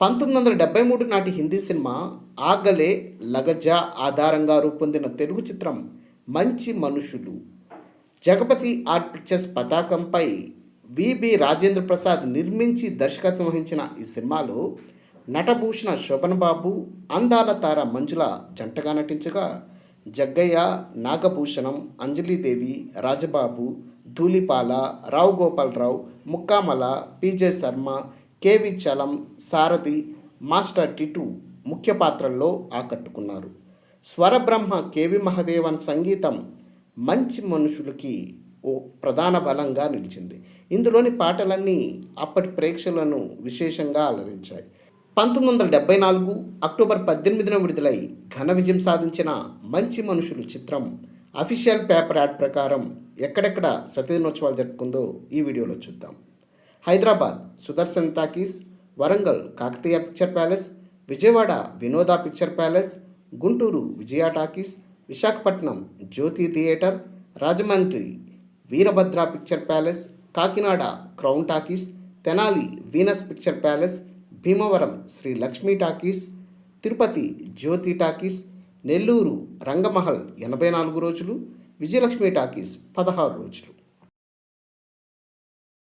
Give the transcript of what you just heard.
పంతొమ్మిది వందల డెబ్బై మూడు నాటి హిందీ సినిమా ఆగలే లగజా ఆధారంగా రూపొందిన తెలుగు చిత్రం మంచి మనుషులు. జగపతి ఆర్ట్ పిక్చర్స్ పతాకంపై విబి రాజేంద్ర ప్రసాద్ నిర్మించి దర్శకత్వం వహించిన ఈ సినిమాలో నటభూషణ శోభన్ బాబు అందాల తార మంజుల జంటగా నటించగా Jaggayya Nagabhushanam Anjali Devi Rajababu Dhulipala Rao Gopal Rao Mukkamala P J Sharma K V Chalam Sarathi master Titu ముఖ్య పాత్రల్లో ఆకట్టుకున్నారు. స్వరబ్రహ్మ కేవి మహదేవన్ సంగీతం మంచి మనుషులకి ఓ ప్రధాన బలంగా నిలిచింది. ఇందులోని పాటలన్నీ అప్పటి ప్రేక్షకులను విశేషంగా అలరించాయి. పంతొమ్మిది వందల డెబ్బై నాలుగు అక్టోబర్ పద్దెనిమిదిన విడుదలై ఘన విజయం సాధించిన మంచి మనుషులు చిత్రం అఫీషియల్ పేపర్ యాడ్ ప్రకారం ఎక్కడెక్కడ సతీదినోత్సవాలు జరుపుకుందో ఈ వీడియోలో చూద్దాం. Hyderabad Sudarshan talkies Warangal Kakatiya picture palace Vijayawada Vinoda picture palace Guntur Vijaya talkies Visakhapatnam Jyothi theatre Rajahmundry Veerabhadra picture palace Kakinada crown talkies Tenali Venus picture palace Bhimavaram Sri Lakshmi talkies Tirupati Jyothi talkies Nellore Rangamahal ఎనభై నాలుగు రోజులు Vijayalakshmi talkies పదహారు రోజులు.